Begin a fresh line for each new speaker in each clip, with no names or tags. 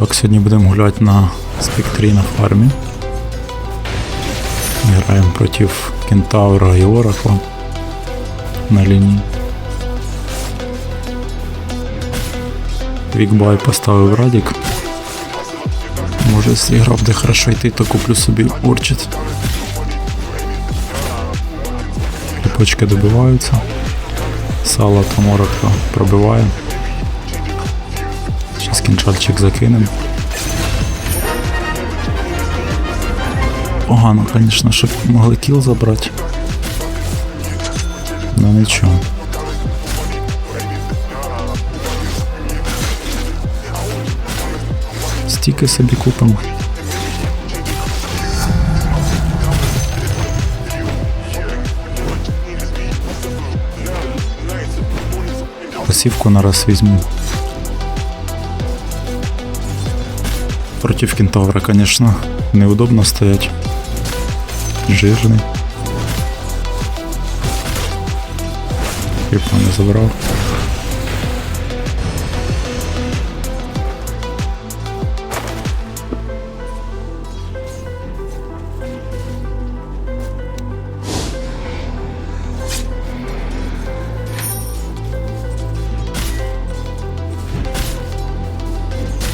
Так, сьогодні будемо гуляти на спектрі на фармі. Граємо проти Кентаура і Оракла на лінії. Вікбай поставив Радік. Може, якщо гра буде хорошо йти, то куплю собі Орчит. Ліпочки добиваються. Сало там Оракла пробиває. Кінчальчик закинем. Погано, звісно, щоб могли кіл забрати. Ну нічого. Стіки собі купимо. Посівку на раз візьму. Против кентавра, конечно, неудобно стоять. Жирный. Крипа не забрав.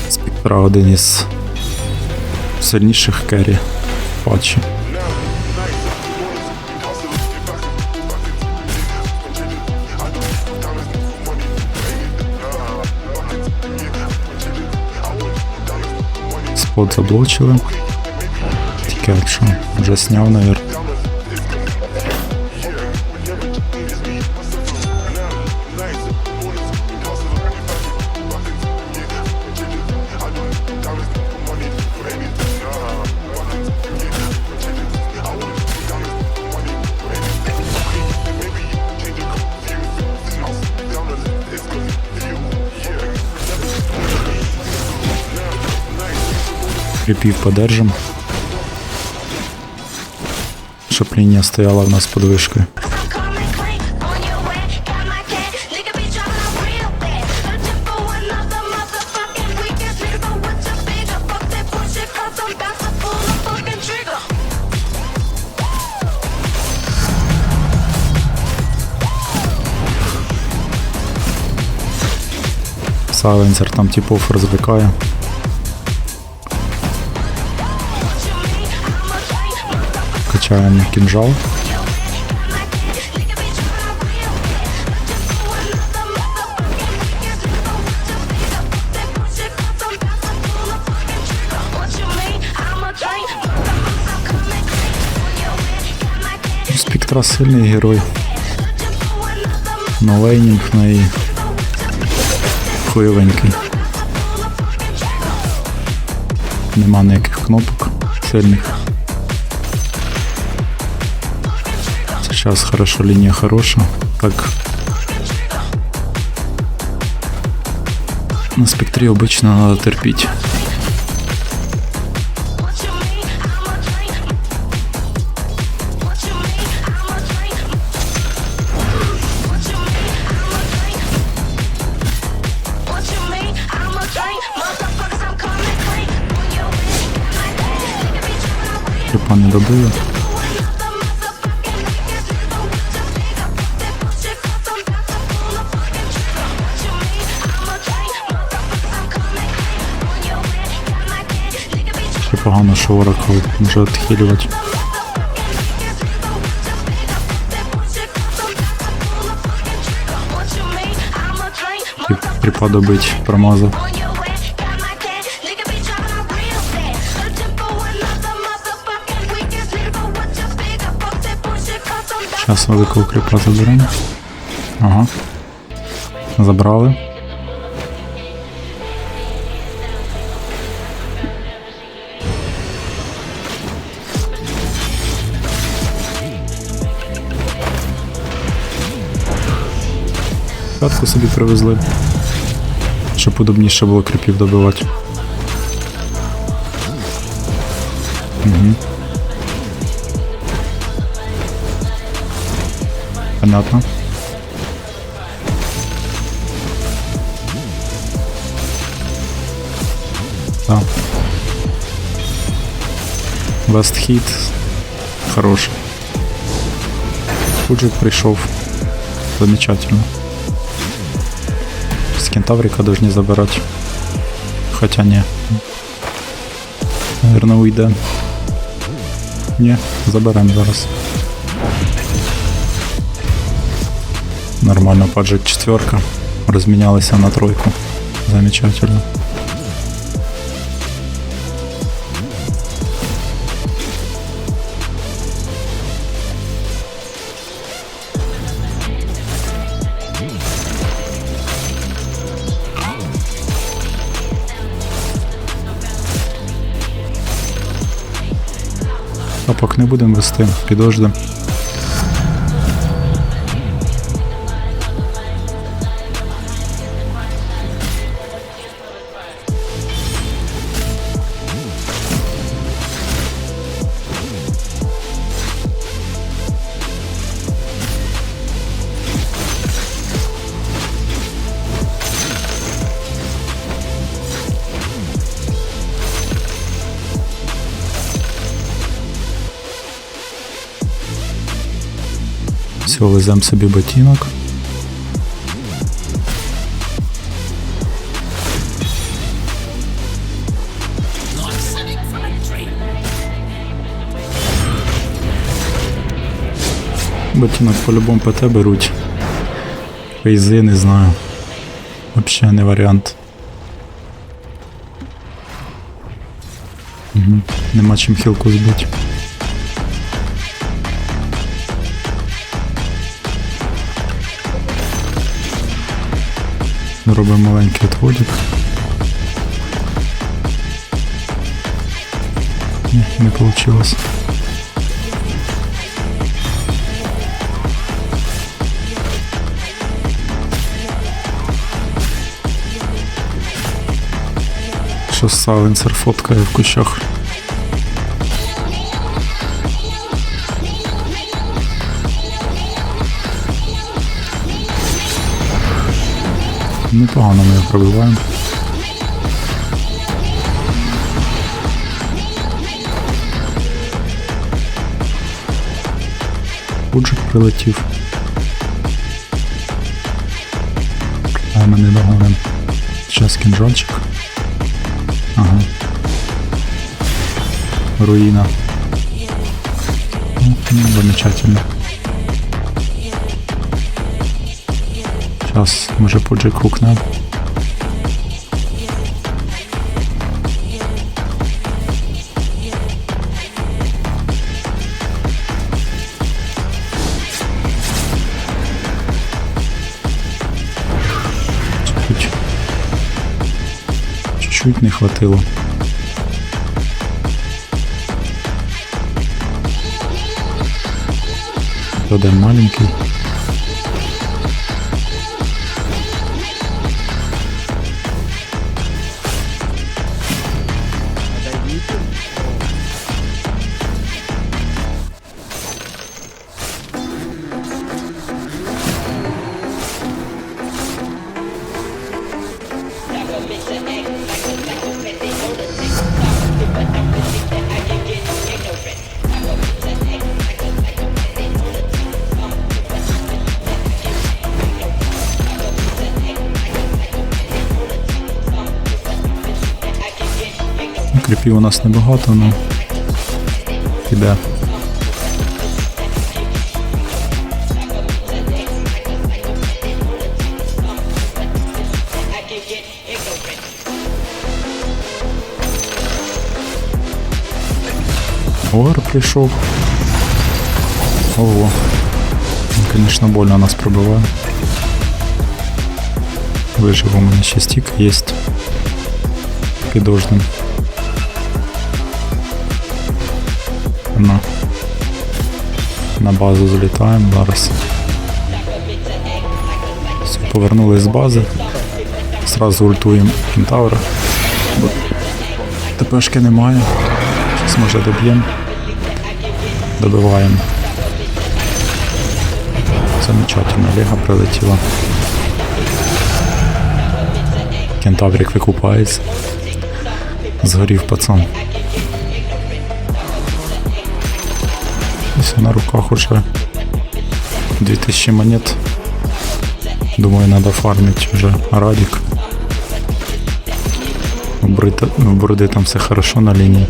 Спектра один сильніших керрі патчі. Спот заблочили. Тільки от що, вже сняв, навіть. Кріпів подержим. Щоб лінія стояла в нас під вишкою.
I'm coming clean on
Качаємо кінжал. Спектра сильний герой. На лейнінг в неї хуйовенький. Нема ніяких кнопок сильних. Сейчас хорошо, лінія хороша. Так. На спектрі обично надо терпіть.
What you
погано, що Оракл може відхилювати. І трипа добить, промазав. Зараз великого кріпа заберемо. Ага. Забрали. П'ятку собі привезли. Щоб удобніше було кріпів добивати. Угу. Понятно. Да. Вестхід. Хороший. Фуджик прийшов. Замечательно. Кентаврика должны забирать. Хотя не. Наверное, уйде. Не, забираем зараз. Нормально, паджет четверка. Разменялась на тройку. Замечательно. Не будемо вести, підождем. Все, веземо собі ботинок. Ботинок по-любому ПТ беруть. Фейзи, не знаю. Вообще не варіант. Угу. Нема чим хілку збити. Робимо маленький отводик. Ні, не вийшло. Що сайленсер фоткає в кущах. Непогано ми його пробиваємо. Пуджик прилетів. А ми не догоним. Зараз кінжальчик. Ага. Руїна. Ну. Сейчас, може пуджик хукне. Чуть-чуть. Чуть-чуть не хватило. Додам маленький. У нас небагато, ну піде. Овер прийшов. Ого. Він, Конечно, больно нас пробиває. Вижив у мене ще стік є. Підождем. На. На базу залітаємо зараз. Все, повернулись з бази. Сразу ультуємо кентавра. ТПшки немає. Зараз може доб'ємо. Добиваємо. Замечательно, Лега прилетіла. Кентаврик викупається. Згорів пацан. Ось на руках уже 2000 монет. Думаю, надо фармить уже Радик. В Бороди там все хорошо на лінії.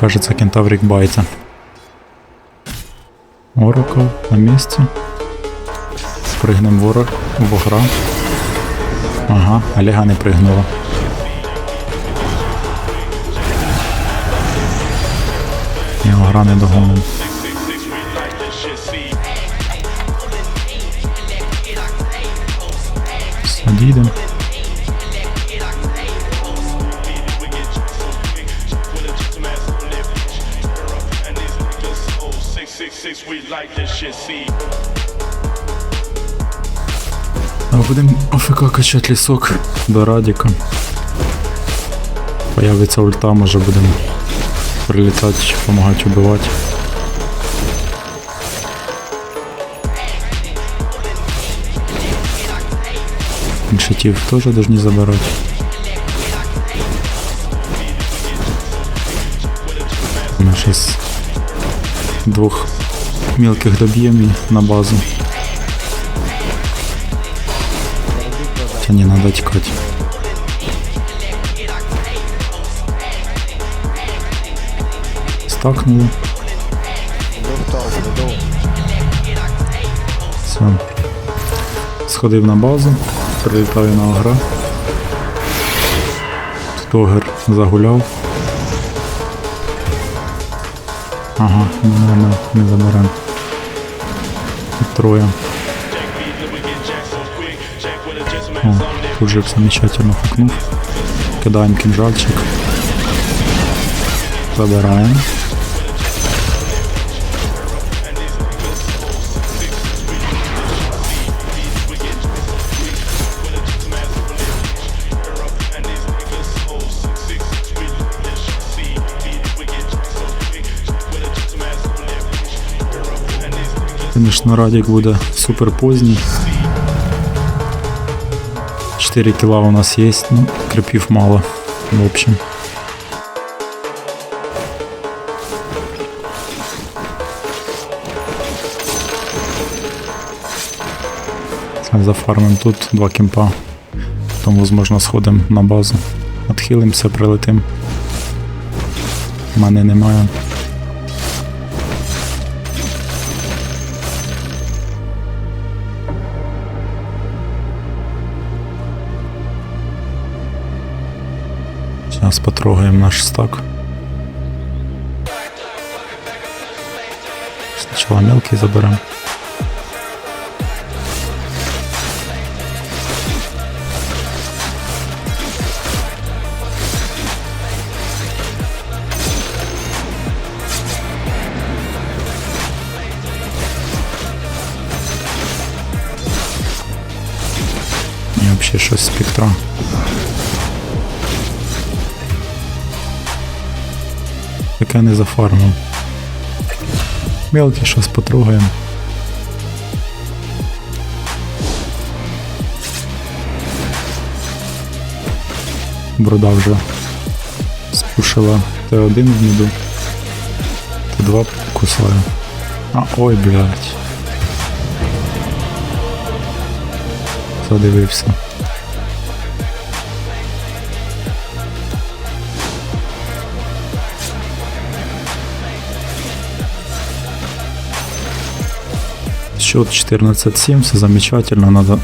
Кажется, кентаврик байте. Оракл на месте. Пригнем ворог, вогра. Ага, Олега не пригнула. І огра не догоним. Садідем.
Six
будемо АФК качати лісок до Радіка. Появиться ульта, може будемо прилітати, допомагати вбивати. Іншатів теж повинні забирати. Ми щось двох мелких доб'ємо і на базу. Хотя не. Стакнули.
Иду в.
Все. Сходив на базу, прилітаю на огра. Тут огр загуляв. Ага, не, не заберем. Трое. Троє. О, тут же замечательно хукнув. Кидаємо кінжальчик. Забираємо. Звісно, Радік буде супер поздній. 4 кіла у нас є, ну, крипів мало. В общем. Зафармим тут два кемпа. Потім, возможно, сходимо на базу. Отхилимося, прилетим. У мене немає. Зараз потрогаем наш стак. Спочатку мелкий заберемо. вообще что щось спектра. Таке не зафармив. Мелкий щось потрогаємо. Брода вже спушила Т1 в міду. Т2 кусаю. А, ой, блядь. Задивився. счет 14-7, все замечательно, надо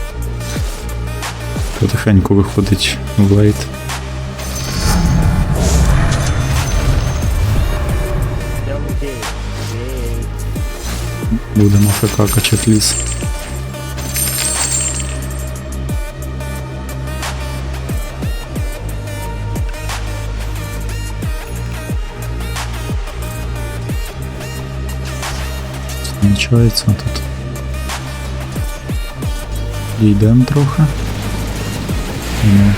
потихеньку виходить в лейт. Будемо ФК качать ліс. Замічається тут. Дійдемо трохи. Ну,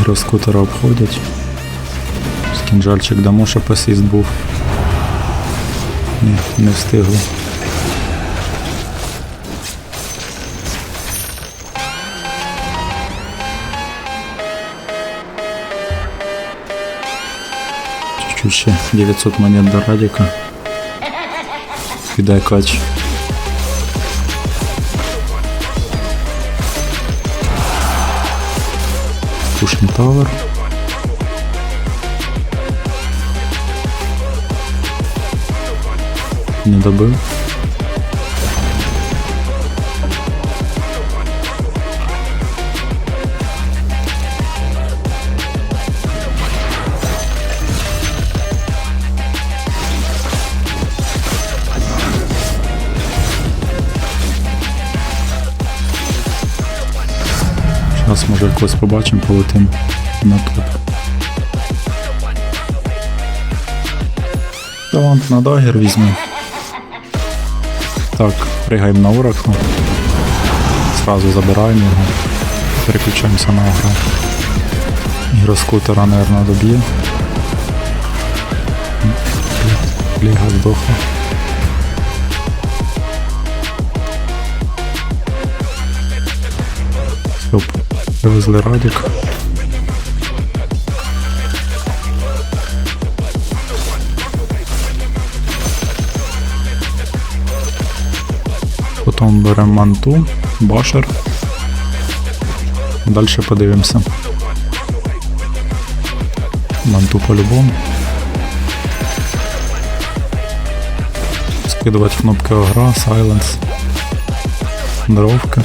гіроскутера обходять. Скінжальчик дамо, щоб асіст був. Ні, не встигли. Чуть-чуть ще 900 монет до Радіка. Піде кач. Тавер. Не добив. Зараз може якось побачимо, полетим на топ. Талант на дагер візьмемо. Так, пригаємо на урахну. Сразу забираємо його. Переключаємося на агро. Гіроскутера, наверное, доб'є. Ліга здохла. Стоп. Привезли Радік. Потім беремо манту, башер. Далі подивимося. Манту по-любому. Скидувати кнопки огра, сайленс. Дровки.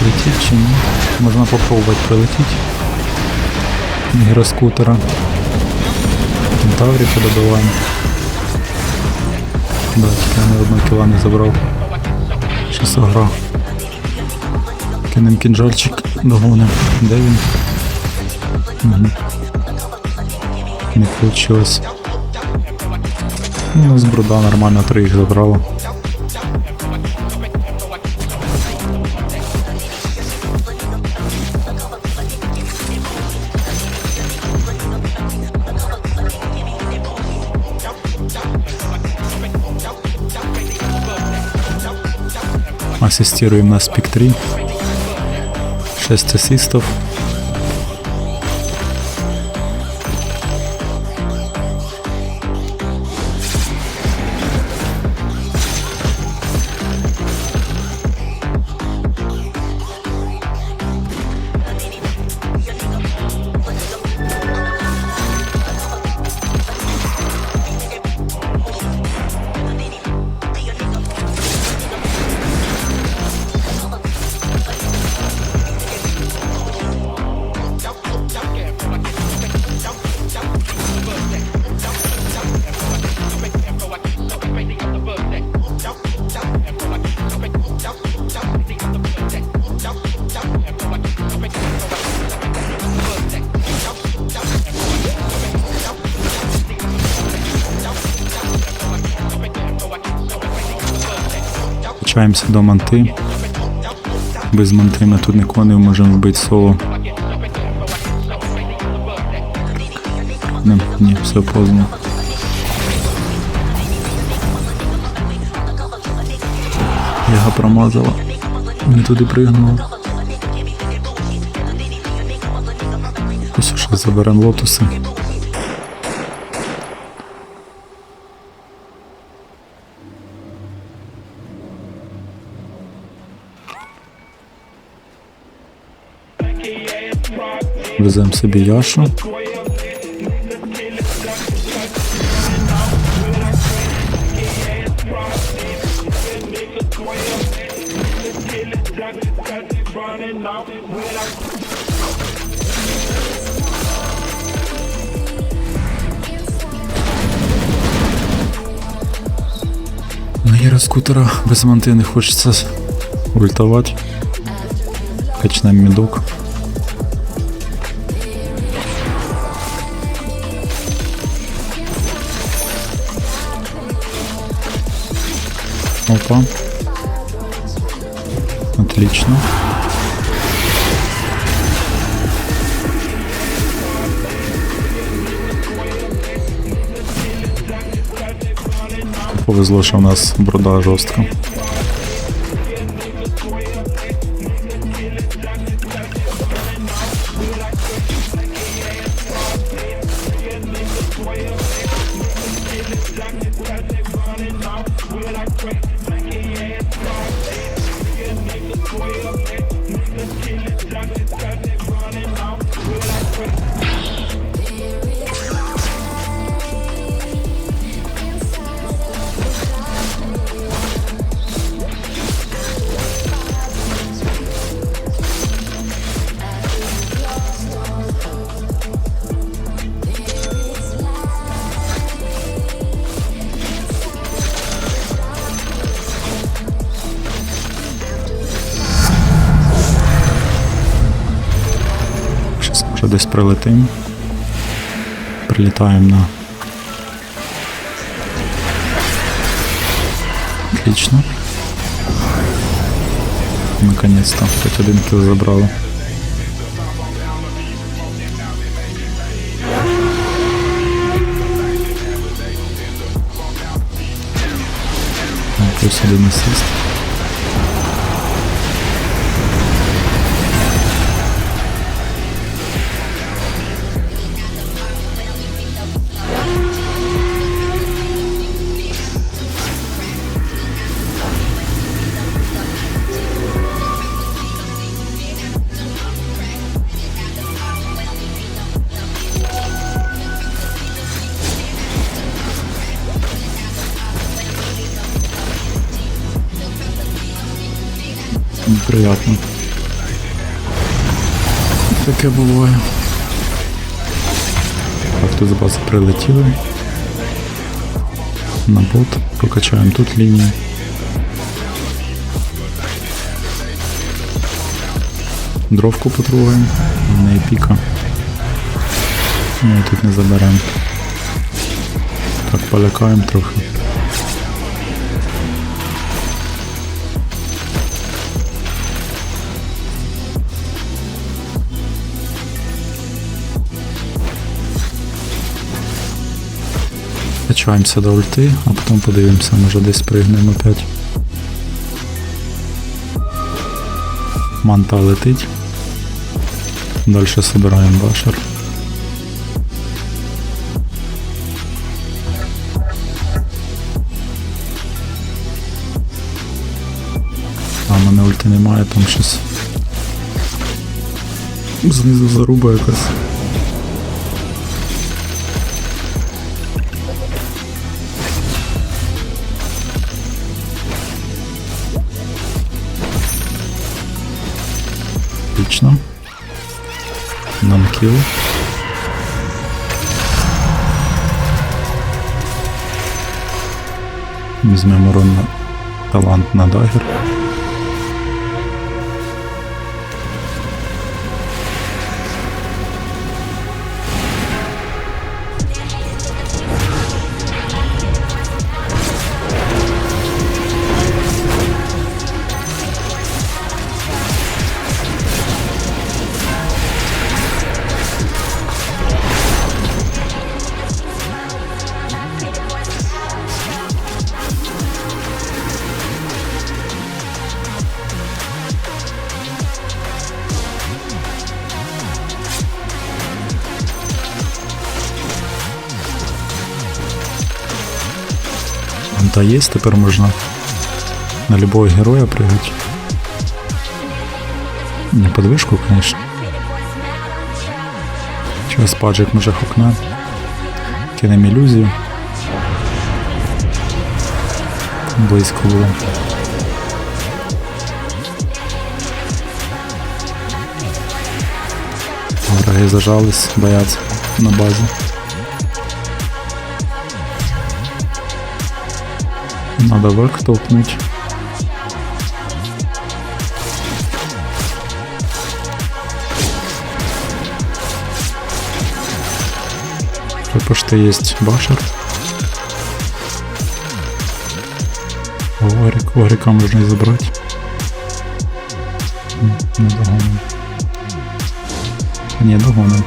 На чи ні? Можна попробувати прилетіти. Гіроскутера. Тавріка добиваємо. Да, я ні одного кіла не забрав. Щас гра. Кинем кінжальчик, догоним. Де він? Угу. Не получилось. Ну, з бруда нормально три їх забрало. Ассистируем на спектре. 6 ассистов. Качаємося до манти. Без манти ми тут нікого не можемо вбити соло. Не, ні, все поздно. Яга промазала. Не туди пригнула. Ось ще заберемо лотуси. Вивеземо собі Яшу. Ну, На Яроскутера без мантини хочеться ультовать. Качнем медок. Опа. Отлично. Повезло, що в нас брода жорстка. Десь прилетим. Прилітаємо на. Отлично. Наконец-то, хоть один кіл забрали. Плюс один асист. Приятно. Таке буває. Бази прилетіли. На бот. Прокачаємо тут лінію. Дровку потругаємо. В неї піка. Ми тут не заберемо. Так, полякаємо трохи. Качаємося до ульти, а потім подивимося, може десь пригнемо опять. Манта летить. Далі собираємо башер. А в мене ульти немає, там щось. Знизу заруба якась. Нанкил. Візьмемо урон на талант на дагер. Та є, тепер можна на любого героя прыгать. Не подвижку, конечно. Сейчас паджик може хукне. Кинемо ілюзію. Близько було. Враги зажались, бояться на базі. Надо вверх толкнуть. Тут почти есть башер. Огрик, огрика можно забрать. Не догоним. Не догоним.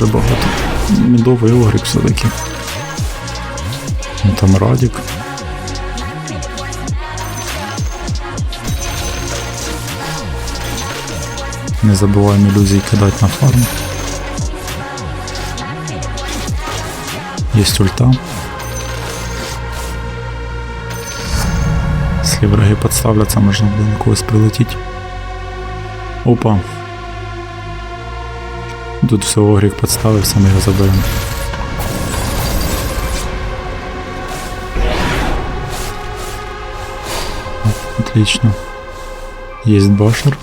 Дуже багато. Мідовий огрик все-таки. Ну, Там Радік. Не забуваємо ілюзії кидати на фарм. Есть ульта. Враги подставляться, можно буде на когось прилетіть. Опа. Тут все огрік подставився, ми його заберемо. Отлично. Есть башер.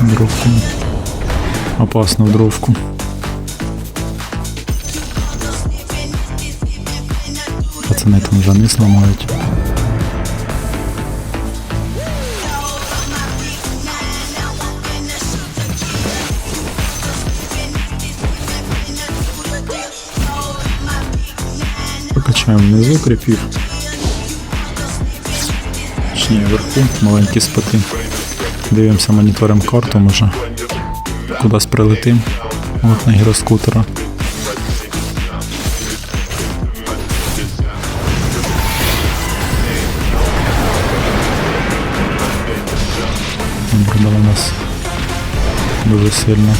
Дровку. Опасно дровку. Пацани там вже низ ламають. Внизу кріпів. Точніше вверху, маленькі спати. Дивимося монітором карту, може кудись прилетим. От на гіроскутера. Продали нас дуже сильно.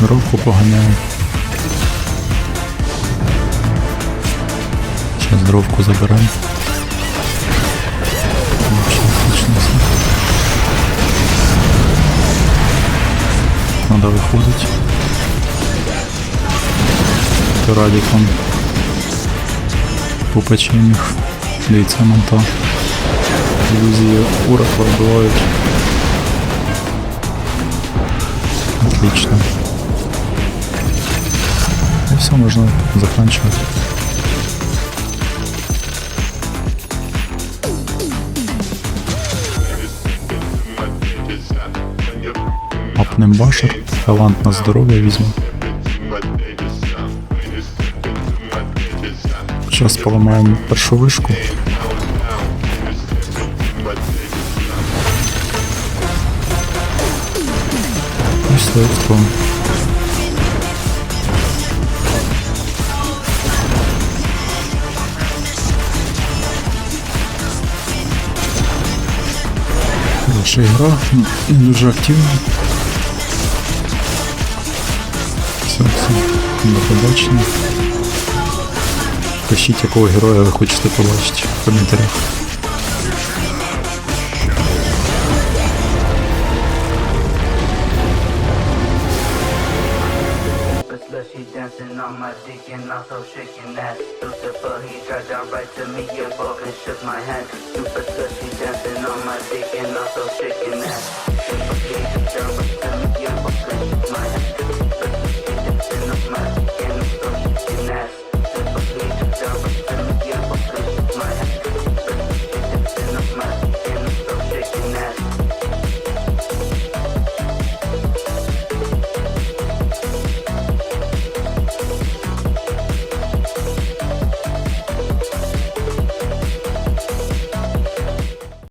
Дровку поганяємо. Сейчас дровку заберемо. Вообще отлично все. Надо виходить. То радіком попечем їх. Дивіться монта. Ілюзії урака вбивають. Отлично. И все, можно заканчивать. Апнем башер, талант на здоров'я візьму. Зараз поламаємо першу вишку. Все, трон. Хороша гра, ну, і дуже активна. Все, все. До побачення. Пишіть, якого героя ви хочете побачити в коментарях.